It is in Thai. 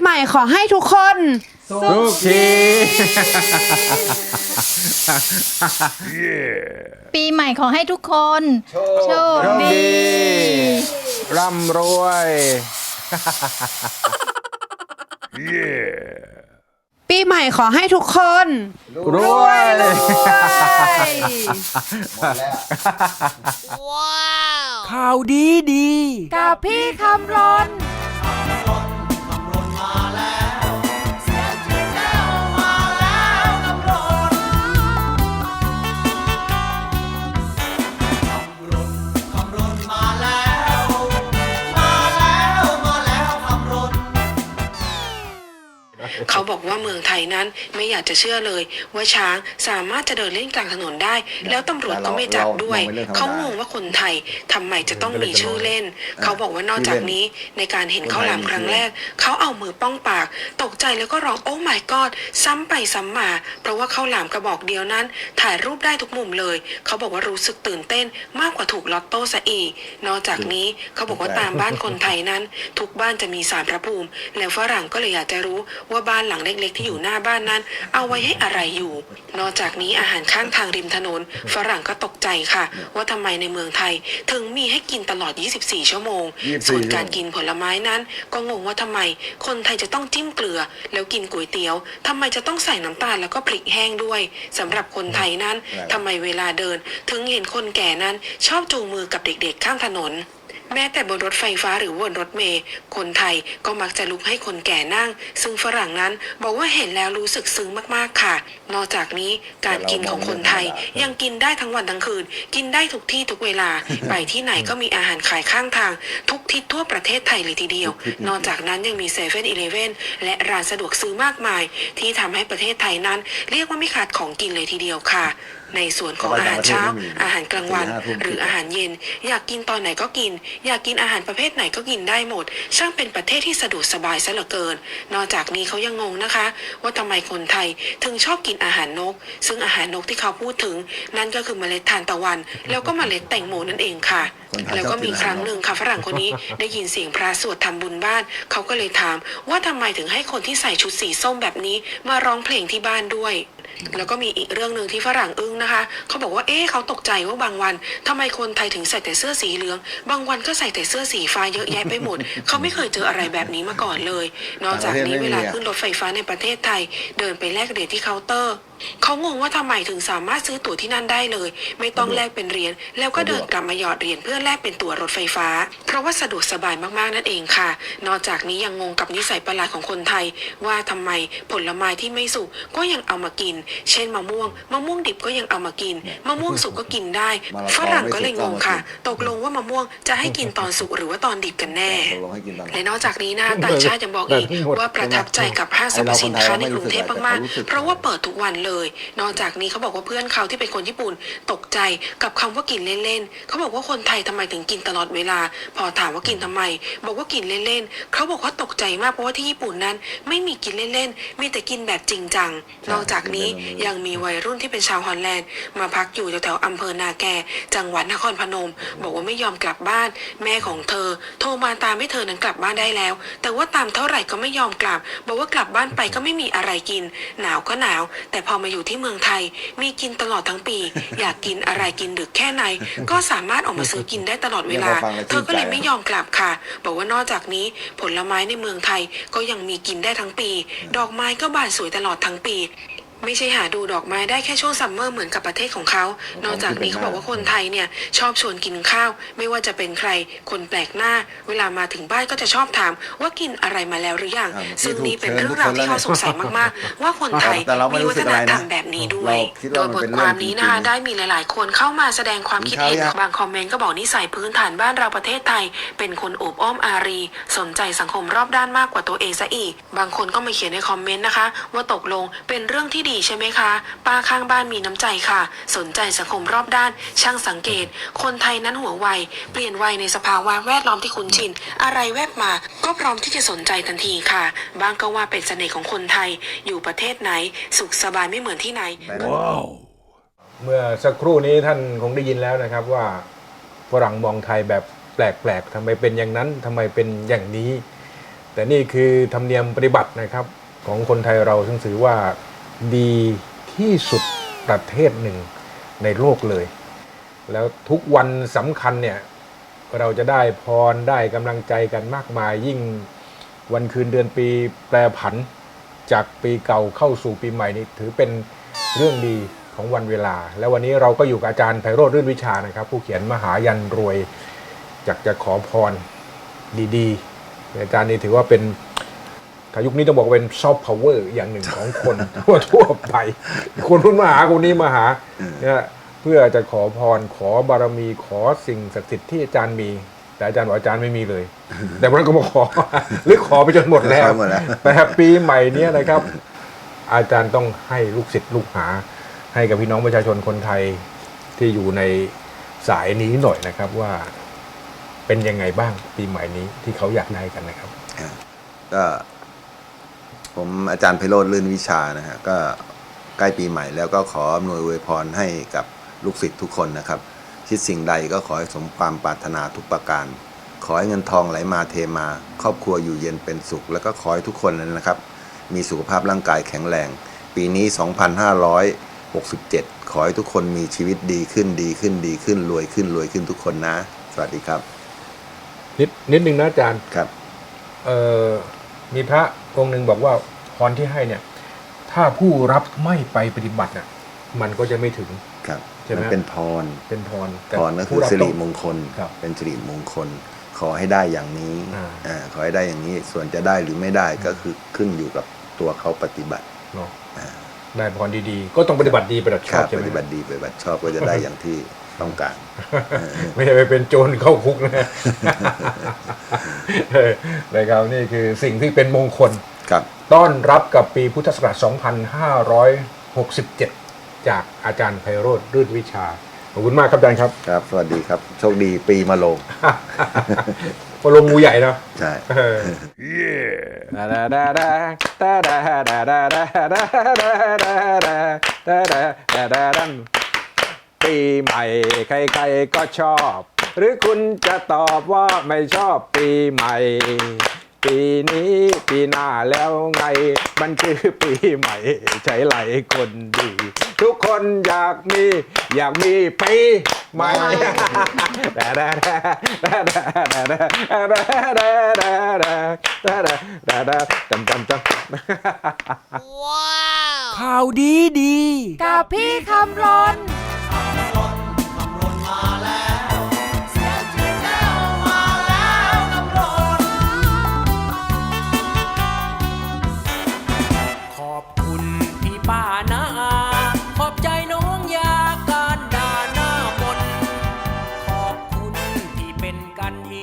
ใหม่ขอให้ทุกคนทุกที ปีใหม่ขอให้ทุกคน โชคโชคดี ดี ร่ำรวย ปีใหม่ขอให้ทุกคน รวย ข่าวดีดี กับพี่คำรน เขาบอกว่าเมืองไทยนั้นไม่อยากจะเชื่อเลย ว่าช้างสามารถจะเดินเล่นกลางถนนได้ แล้วตำรวจก็ไม่จับด้วยเรามองเป็นเรื่องธรรมดาเขางงว่าคนไทยทำไมจะต้องมีชื่อเล่น เขาบอกว่านอกจากนี้ในการเห็นข้าวหลามครั้งแรก เขาเอามือป้องปาก ตกใจแล้วก็ร้องโอ้ my god ซ้ำไปซ้ำมา เพราะว่าข้าวหลามกระบอกเดียวนั้น ถ่ายรูปได้ทุกมุมเลย เขาบอกว่ารู้สึกตื่นเต้นมากกว่าถูกลอตโต้ซะอีก นอกจากนี้เขาบอกว่าตามบ้านคนไทยนั้น ทุกบ้านจะมีสารพระภูมิ แล้วฝรั่งก็เลยอยากจะรู้ว่าบ้านหลังเล็กๆ ที่อยู่หน้าบ้านนั้น เอาไว้ให้อะไรอยู่ นอกจากนี้อาหารข้างทางริมถนน ฝรั่งก็ตกใจค่ะ ว่าทำไมในเมืองไทย ถึงมีให้กินตลอด 24 ชั่วโมง24ส่วนการกินผลไม้นั้น ก็งงว่าทำไม คนไทยจะต้องจิ้มเกลือ แล้วกินก๋วยเตี๋ยวทำไมจะต้องใส่น้ำตาลแล้วก็พริกแห้งด้วยสำหรับคนไทยนั้นทำไมเวลาเดิน ถึงเห็นคนแก่นั้นชอบจูงมือกับเด็กๆ ข้างถนน แม้แต่บนรถไฟฟ้าหรือบนรถเมล์คนไทยก็มักจะลุกให้คนแก่นั่ง ซึ่งฝรั่งนั้นบอกว่าเห็นแล้วรู้สึกซึ้งมากๆค่ะ นอกจากนี้การกินของคนไทยยังกินได้ทั้งวันทั้งคืน กินได้ทุกที่ทุกเวลา ไปที่ไหนก็มีอาหารขายข้างทาง ทุกทิศทั่วประเทศไทยเลยทีเดียว นอกจากนั้นยังมีเซเว่นอีเลฟเว่นและร้านสะดวกซื้อมากมาย ที่ทำให้ประเทศไทยนั้น เรียกว่าไม่ขาดของกินเลยทีเดียวค่ะ ในส่วนของอาหารเช้า อาหารกลางวัน หรืออาหารเย็น อยากกินตอนไหนก็กิน อยากกินอาหารประเภทไหนก็กินได้หมด ช่างเป็นประเทศที่สะดวกสบายซะเหลือเกิน นอกจากนี้เขายังงงนะคะ ว่าทำไมคนไทยถึงชอบกินอาหารนก ซึ่งอาหารนกที่เขาพูดถึง นั่นก็คือเมล็ดทานตะวัน แล้วก็เมล็ดแตงโมนั่นเองค่ะคนไทยแล้วก็มีครั้งหนึ่งค่ะฝรั่งคนนี้ได้ยินเสียงพระสวดทำบุญบ้าน เขาก็เลยถามว่าทำไมถึงให้คนที่ใส่ชุดสีส้มแบบนี้มาร้องเพลงที่บ้านด้วย แล้วก็มีอีกเรื่องหนึ่งที่ฝรั่งอึ้งนะคะ เขาบอกว่า เอ๊ะเขาตกใจว่าบางวันทำไมคนไทยถึงใส่แต่เสื้อสีเหลือง บางวันก็ใส่แต่เสื้อสีฟ้าเยอะแยะไปหมด เขาไม่เคยเจออะไรแบบนี้มาก่อนเลย นอกจากนี้เวลาขึ้นรถไฟฟ้าในประเทศไทย เดินไปแลกเหรียญที่เคาน์เตอร์ เขางงว่าทำไมถึงสามารถซื้อตั๋วที่นั่นได้เลย ไม่ต้องแลกเป็นเหรียญ แล้วก็เดินกลับมาหยอดเหรียญเพื่อแลกเป็นตั๋วรถไฟฟ้าเพ ราะว่าสะดวกสบายมากๆนั่นเองค่ะ นอกจากนี้ยังงงกับนิสัยประหลาดของคนไทย ว่าทำไมผลไม้ที่ไม่สุกก็ยังเอามากิน เช่นมะม่วงมะม่วงดิบก็ยังเอามากินมะม่วงสุกก็กินได้ฝรั่งก็เลยงงค่ะ ตกลงว่ามะม่วงจะให้กินตอนสุกหรือว่าตอนดิบกันแน่ตกลงให้กินตอนไหนและนอกจากนี้นะคะต่างชาติยังบอกอีกว่าประทับใจกับห้างสรรพสินค้าในกรุงเทพมากๆ เพราะว่าเปิดทุกวันเลย นอกจากนี้เขาบอกว่าเพื่อนเขาที่เป็นคนญี่ปุ่น ตกใจกับคำว่ากินเล่นๆเขาบอกว่าคนไทยทำไมถึงกินตลอดเวลาพอถามว่ากินทำไม บอกว่ากินเล่นๆ เขาบอกว่าตกใจมากเพราะว่าที่ญี่ปุ่นนั้น ไม่มีกินเล่นๆ มีแต่กินแบบจริงจัง นอกจากนี้ยังมีวัยรุ่นที่เป็นชาวฮอลแลนด์ มาพักอยู่แถวๆอำเภอนาแก จังหวัดนครพนม บอกว่าไม่ยอมกลับบ้าน แม่ของเธอ โทรมาตามให้เธอนั้นกลับบ้านได้แล้ว แต่ว่าตามเท่าไหร่ก็ไม่ยอมกลับ บอกว่ากลับบ้านไปก็ไม่มีอะไรกิน หนาวก็หนาว แต่พอมาอยู่ที่เมืองไทย มีกินตลอดทั้งปี อยากกินอะไรกินดึกแค่ไหน ก็สามารถออกมาซื้อกินได้ตลอดเวลา เธอก็เลยไม่ยอมกลับค่ะ บอกว่านอกจากนี้ผลไม้ในเมืองไทยก็ยังมีกินได้ทั้งปี ดอกไม้ก็บานสวยตลอดทั้งปี ไม่ใช่หาดูดอกไม้ได้แค่ช่วงซัมเมอร์เหมือนกับประเทศของเขา นอกจากนี้เขาบอกว่าคนไทยเนี่ยชอบชวนกินข้าว ไม่ว่าจะเป็นใครคนแปลกหน้า เวลามาถึงบ้านก็จะชอบถามว่ากินอะไรมาแล้วหรือยังอ่าซึ่งนี่เป็นเรื่องราวที่เขาสงสัยมากๆ ว่าคนไทยแต่เราไม่มีรู้วัสึฒกนอะไรนะธรรมแบบนี้ด้วยเราคิดโดว่ายมันบทเป็นคเรื่องวามนี้นะคะจริงๆได้มีหลายๆ คนเข้ามาแสดงความคิดเห็นมีข้าวยังบางคอมเมนต์ก็บอกนิสัยพื้นฐานบ้านเราประเทศไทย เป็นคนโอบอ้อมอารี สนใจสังคมรอบด้านมากกว่าตัวเองซะอีก บางคนก็มาเขียนในคอมเมนต์นะคะ ว่าตกลงเป็นเรื่องที่ดีใช่ไหมคะ ป้าข้างบ้านมีน้ำใจค่ะ สนใจสังคมรอบด้าน ช่างสังเกต คนไทยนั้นหัวไว เปลี่ยนวัยในสภาวะแวดล้อมที่คุ้นชิน อะไรแวบมา ก็พร้อมที่จะสนใจทันทีค่ะ บางก็ว่าเป็นเสน่ห์ของคนไทย อยู่ประเทศไหน สุขสบายไม่เหมือนที่ไหน ว้าวเมื่อสักครู่นี้ท่านคงได้ยินแล้วนะครับว่าฝรั่งมองไทยแบบแปลกๆทำไมเป็นอย่างนั้นทำไมเป็นอย่างนี้ แต่นี่คือธรรมเนียมปฏิบัตินะครับของคนไทยเราซึ่งถือว่า ดีที่สุดประเทศหนึ่งในโลกเลย แล้วทุกวันสำคัญเนี่ยเราจะได้พรได้กำลังใจกันมากมาย ยิ่งวันคืนเดือนปีแปรผันจากปีเก่าเข้าสู่ปีใหม่นี่ถือเป็นเรื่องดีของวันเวลา และวันนี้เราก็อยู่กับอาจารย์ไพโรธรื่นวิชานะครับ ผู้เขียนมหายันรวยอยากจะขอพรดีๆอาจารย์นี่ถือว่าเป็น ยุคนี้ต้องบอกว่าเป็นซอฟต์พาวเวอร์อย่างหนึ่งของคนทั่วทั่วๆไป คนรุ่นมาหาคนนี้มาหาเนี่ยเพื่อจะขอพรขอบารมีขอสิ่งศักดิ์สิทธิ์ที่อาจารย์มี แต่อาจารย์บอกอาจารย์ไม่มีเลย แต่วันนั้นก็มาขอ หรือขอไปจนหมดแล้วขอหมดแล้วแต่ปีใหม่เนี้ยนะครับ อาจารย์ต้องให้ลูกศิษย์ลูกหา ให้กับพี่น้องประชาชนคนไทยที่อยู่ในสายนี้หน่อยนะครับว่าเป็นยังไงบ้างปีใหม่นี้ที่เขาอยากได้กันนะครับก็ ผมอาจารย์ไพโรธลื่นวิชานะฮะก็ใกล้ปีใหม่แล้วก็ขออำนวยอวยพรให้กับลูกศิษย์ทุกคนนะครับ คิดสิ่งใดก็ขอให้สมความปรารถนาทุกประการ ขอให้เงินทองไหลมาเทมา ครอบครัวอยู่เย็นเป็นสุข แล้วก็ขอให้ทุกคนนะครับ มีสุขภาพร่างกายแข็งแรง ปีนี้ 2567 ขอให้ทุกคนมีชีวิตดีขึ้นดีขึ้นดีขึ้นรวยขึ้นรวยขึ้นทุกคนนะ สวัสดีครับ นิดนิดนึงนะอาจารย์ครับ เอ่อมีพระ องค์หนึ่งบอกว่าพรที่ให้เนี่ย ถ้าผู้รับไม่ไปปฏิบัติน่ะ มันก็จะไม่ถึง ครับใช่ไหม มันเป็นพร เป็นพรแต่พรก็คืผู้อรับสิริต้อง มงคล ครับเป็นสิริมงคล ขอให้ได้อย่างนี้อ่าอ่าขอให้ได้อย่างนี้ ส่วนจะได้หรือไม่ได้ก็คือขึ้นอยู่กับตัวเขาปฏิบัติเนาะได้พรดีๆ ก็ต้องปฏิบัติดีปฏิบัติชคอรับบใช่ไหปมฏิบัติดีปฏิบัติชอบก็จะได้อย่างที่ ต้องการ ไม่ใช่ไปเป็นโจรเข้าคุกนะเออนะครับนี่คือสิ่งที่เป็นมงคลครับต้อนรับกับปีพุทธศักราช 2567 จากอาจารย์ไพโรธรื่นวิชา ขอบคุณมากครับอาจารย์ครับ ครับ สวัสดีครับ โชคดีปีมะโรงพอลงงูใหญ่เนาะใช่เออ ปีใหม่ ใครๆก็ชอบ หรือคุณจะตอบว่าไม่ชอบปีใหม่ ปีนี้ปีหน้าแล้วไง มันคือปีใหม่ ใช้ไหลคนดี ทุกคนอยากมี อยากมีปีใหม่จำจำจำข่าวดีดี กับพี่คำรน